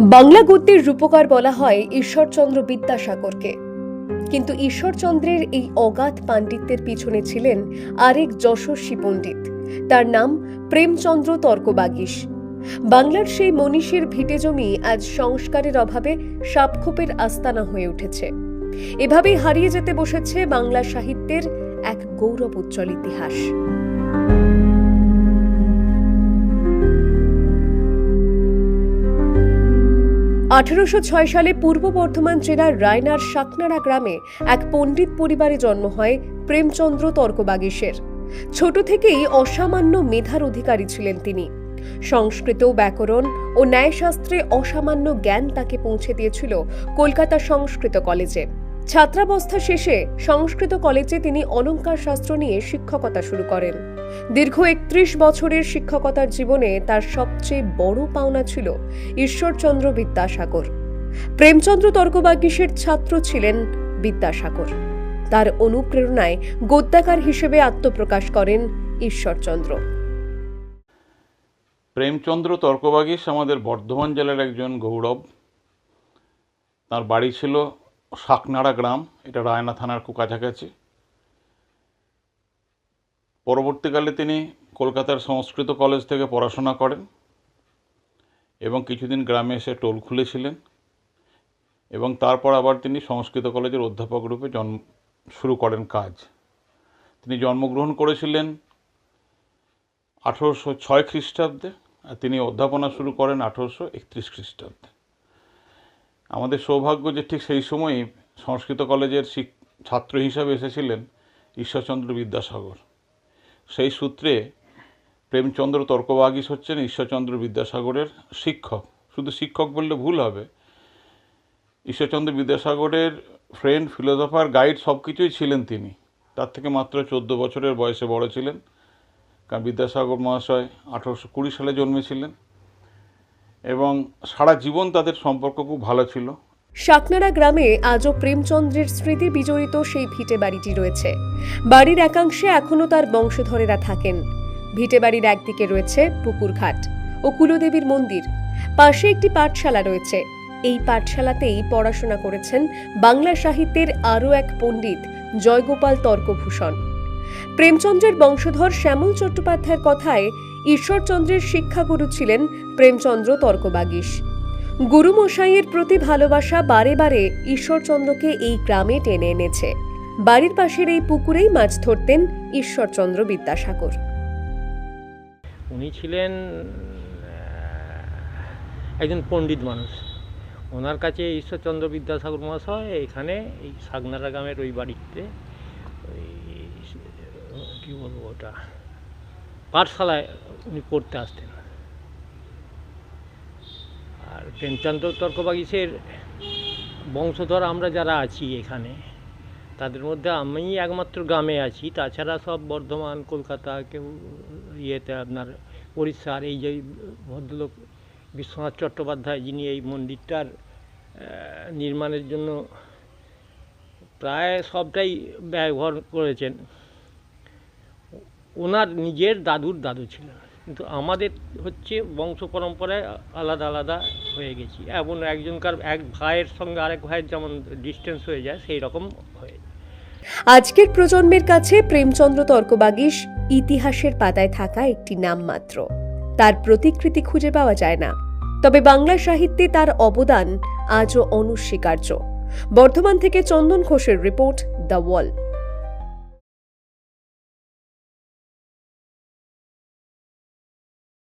বাংলা গদ্যের রূপকার বলা হয় ঈশ্বরচন্দ্র বিদ্যাসাগরকে। কিন্তু ঈশ্বরচন্দ্রের এই অগাধ পাণ্ডিত্যের পিছনে ছিলেন আরেক যশস্বী পণ্ডিত। তার নাম প্রেমচন্দ্র তর্কবাগীশ। বাংলার সেই মনীষীর ভিটে জমি আজ সংস্কারের অভাবে সাপখোপের আস্তানা হয়ে উঠেছে। এভাবেই হারিয়ে যেতে বসেছে বাংলা সাহিত্যের এক গৌরব উজ্জ্বল ইতিহাস। আঠারোশো সালে পূর্ব বর্ধমান জেলার রায়নার শাকনাড়া গ্রামে এক পণ্ডিত পরিবারে জন্ম হয় প্রেমচন্দ্র তর্কবাগীশের। ছোট থেকেই অসামান্য মেধার অধিকারী ছিলেন তিনি। সংস্কৃত ব্যাকরণ ও ন্যায়শাস্ত্রে অসামান্য জ্ঞান তাকে পৌঁছে দিয়েছিল কলকাতা সংস্কৃত কলেজে। ছাত্রাবস্থা শেষে সংস্কৃত কলেজে তিনি অলঙ্কার শাস্ত্র নিয়ে শিক্ষকতা শুরু করেন। দীর্ঘ একত্রিশ বছরের শিক্ষকতার জীবনে তার সবচেয়ে বড় পাওনা ছিল ঈশ্বরচন্দ্র বিদ্যাসাগর। প্রেমচন্দ্র তর্কবাগীশের ছাত্র ছিলেন বিদ্যাসাগর। তার অনুপ্রেরণায় গদ্যাকার হিসেবে আত্মপ্রকাশ করেন ঈশ্বরচন্দ্র। প্রেমচন্দ্র তর্কবাগীশ আমাদের বর্ধমান জেলার একজন গৌরব। তার বাড়ি ছিল শাকনাড়া গ্রাম, এটা রায়না থানার খুব কাছাকাছি পরবর্তীকালে তিনি কলকাতার সংস্কৃত কলেজ থেকে পড়াশোনা করেন এবং কিছুদিন গ্রামে এসে টোল খুলেছিলেন এবং তারপর আবার তিনি সংস্কৃত কলেজের অধ্যাপক রূপে জন্ম, শুরু করেন কাজ। তিনি জন্মগ্রহণ করেছিলেন আঠেরোশো ছয় খ্রিস্টাব্দে, আর তিনি অধ্যাপনা শুরু করেন আঠেরোশো একত্রিশ খ্রিস্টাব্দে। আমাদের সৌভাগ্য যে ঠিক সেই সময়ই সংস্কৃত কলেজের ছাত্র হিসাবে এসেছিলেন ঈশ্বরচন্দ্র বিদ্যাসাগর। সেই সূত্রে প্রেমচন্দ্র তর্কবাগীশ হচ্ছেন ঈশ্বরচন্দ্র বিদ্যাসাগরের শিক্ষক। শুধু শিক্ষক বললে ভুল হবে। ঈশ্বরচন্দ্র বিদ্যাসাগরের ফ্রেন্ড ফিলোসফার গাইড সব কিছুই ছিলেন তিনি। তার থেকে মাত্র চোদ্দ বছরের বয়সে বড় ছিলেন। কারণ বিদ্যাসাগর মহাশয় আঠারোশো কুড়ি সালে জন্মেছিলেন। এবং সারা জীবন তাদের সম্পর্ক খুব ভালো ছিল। শাকনাড়া গ্রামে আজও প্রেমচন্দ্রের স্মৃতি বিজড়িত সেই ভিটে বাড়িটি রয়েছে। বাড়ির একাংশে এখনও তার বংশধরেরা থাকেন। ভিটে বাড়ির একদিকে রয়েছে পুকুরঘাট ও কুলদেবীর মন্দির। পাশে একটি পাঠশালা রয়েছে। এই পাঠশালাতেই পড়াশোনা করেছেন বাংলা সাহিত্যের আরও এক পণ্ডিত জয়গোপাল তর্কভূষণ। প্রেমচন্দ্রের বংশধর শ্যামল চট্টোপাধ্যায়ের কথায় ঈশ্বরচন্দ্রের শিক্ষাগুরু ছিলেন প্রেমচন্দ্র তর্কবাগীশ। গুরুমশাইয়ের প্রতি ভালোবাসা বারে বারে ঈশ্বরচন্দ্রকে এই গ্রামে টেনে এনেছে। বাড়ির পাশের এই পুকুরেই মাছ ধরতেন ঈশ্বরচন্দ্র বিদ্যাসাগর। উনি ছিলেন একজন পণ্ডিত মানুষ। ওনার কাছে ঈশ্বরচন্দ্র বিদ্যাসাগর মহাশয় এখানে এই সাগনারা গ্রামের ওই বাড়িতে কী বলব ওটা, পাঠশালায় উনি পড়তে আসতেন। আর প্রেমচন্দ্র তর্কবাগীশের বংশধর আমরা যারা আছি এখানে, তাদের মধ্যে আমি একমাত্র গ্রামে আছি। তাছাড়া সব বর্ধমান, কলকাতা, কেউ ইয়েতে আপনার উড়িষ্যার এই যে ভদ্রলোক বিশ্বনাথ চট্টোপাধ্যায় যিনি এই মন্দিরটার নির্মাণের জন্য প্রায় সবটাই ব্যবহার করেছেন। ওনার নিজের দাদুর দাদু ছিলেন। কিন্তু আমাদের হচ্ছে বংশ পরম্পরায় আলাদা আলাদা হয়ে গেছি। এমন একজনকার এক ভাইয়ের সঙ্গে আরেক ভাইয়ের যেমন ডিস্টেন্স হয়ে যায়, সেই রকম হয়ে আজকের প্রজন্মের কাছে প্রেমচন্দ্র তর্কবাগীশ ইতিহাসের পাতায় থাকা একটি নাম মাত্র তার প্রতিকৃতি খুঁজে পাওয়া যায় না। তবে বাংলা সাহিত্যে তার অবদান আজও অনস্বীকার্য। বর্ধমান থেকে চন্দন ঘোষের রিপোর্ট দ্য ওয়াল।